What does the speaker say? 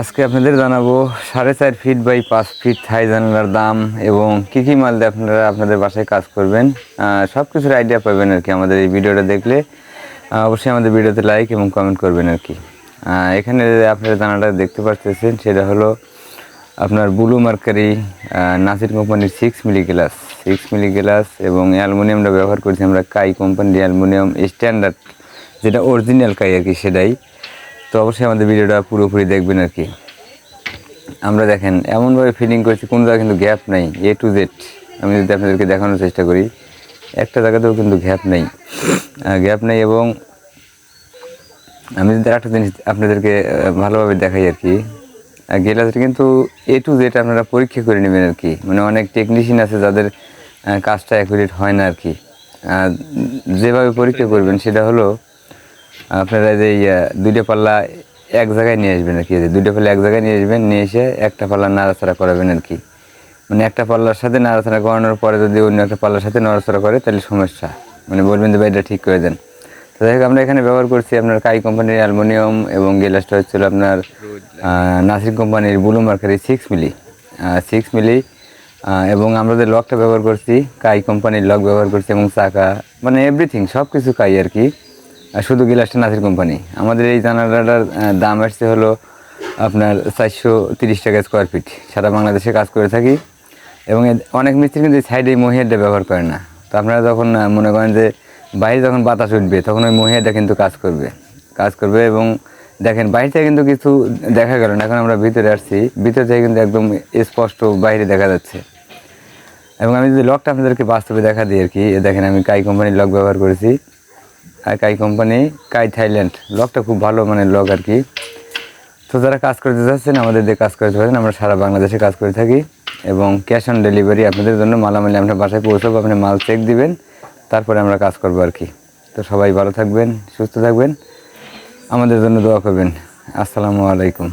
আজকে আপনাদের জানাব সাড়ে চার ফিট বাই পাঁচ ফিট থাই জানালার দাম এবং কী কী মাল দিয়ে আপনারা আপনাদের বাসায় কাজ করবেন। সব কিছুর আইডিয়া পাবেন আর কি আমাদের এই ভিডিওটা দেখলে। অবশ্যই আমাদের ভিডিওতে লাইক এবং কমেন্ট করবেন আর কি। এখানে আপনারা জানাটা দেখতে পাচ্ছেন সেটা হলো আপনার ব্লু মার্কারি নাসির কোম্পানির six milli glass six milli glass এবং অ্যালুমিনিয়ামটা ব্যবহার করছি আমরা কাই কোম্পানির অ্যালুমিনিয়াম স্ট্যান্ডার্ড যেটা অরিজিনাল কাই আর কি, সেটাই। তো অবশ্যই আমাদের ভিডিওটা পুরোপুরি দেখবেন আর কি। আমরা দেখেন, এমনভাবে ফিটিং করেছি, কোনো জায়গায় কিন্তু গ্যাপ নাই এ টু জেড আমি যদি আপনাদেরকে দেখানোর চেষ্টা করি, একটা জায়গাতেও কিন্তু গ্যাপ নেই। গ্যাপ নেই এবং আমি যদি একটা জিনিস আপনাদেরকে ভালোভাবে দেখাই আর কি। গেলাসটা কিন্তু এ টু জেড আপনারা পরীক্ষা করে নেবেন আর কি। মানে অনেক টেকনিশিয়ান আছে যাদের কাজটা অ্যাকুরেট হয় না আর কি। যেভাবে পরীক্ষা করবেন, সেটা হলো আপনারা যে ইয়া, দুইটা পাল্লা এক জায়গায় নিয়ে আসবেন আর কি দুইটা পাল্লা এক জায়গায় নিয়ে আসবেন নিয়ে এসে একটা পাল্লা নাড়াচাড়া করাবেন আর কি। মানে একটা পাল্লার সাথে নাড়াচাড়া করানোর পরে যদি অন্য একটা পাল্লার সাথে নড়াচড়া করে তাহলে সমস্যা। মানে বলবেন যে ভাই এটা ঠিক করে দেন। তো যাই আমরা এখানে ব্যবহার করছি আপনার কাই কোম্পানির অ্যালুমিনিয়াম এবং গ্লাসটা হচ্ছিল আপনার নাসির কোম্পানির blue mercury six milli six milli এবং আমরা যে লকটা ব্যবহার করছি কাই কোম্পানির লক ব্যবহার করছি এবং চাকা মানে এভরিথিং সব কিছু কাই আর কি। শুধু গিলাসটা নাসির কোম্পানি। আমাদের এই জানালাটার দাম আসছে হলো আপনার চারশো তিরিশ টাকা স্কোয়ার ফিট সারা বাংলাদেশে কাজ করে থাকি। এবং অনেক মিস্ত্রি কিন্তু সাইডে এই মহিয়ারটা ব্যবহার করে না। তো আপনারা যখন মনে করেন যে বাইরে যখন বাতাস উঠবে, তখন ওই মহিয়ারটা কিন্তু কাজ করবে। কাজ করবে এবং দেখেন, বাইরে থেকে কিন্তু কিছু দেখা গেল না। এখন আমরা ভিতরে আসছি। ভিতর থেকে কিন্তু একদম স্পষ্ট বাইরে দেখা যাচ্ছে। এবং আমি যদি লকটা আপনাদেরকে বাস্তবে দেখা দিই আর কি দেখেন আমি কাই কোম্পানির লক ব্যবহার করেছি। আর কাই কোম্পানি কাই থাইল্যান্ড। লকটা খুব ভালো মানে লক আর কি। তো যারা কাজ করতে চাচ্ছেন, আমাদের দিয়ে কাজ করতে পারেন, আমরা সারা বাংলাদেশে কাজ করে থাকি। এবং ক্যাশ অন ডেলিভারি আপনাদের জন্য মালামালি আপনার বাসায় পৌঁছাবো, আপনি মাল চেক দিবেন, তারপরে আমরা কাজ করব আর কি। তো সবাই ভালো থাকবেন, সুস্থ থাকবেন। আমাদের জন্য দোয়া করবেন। আসসালামু আলাইকুম।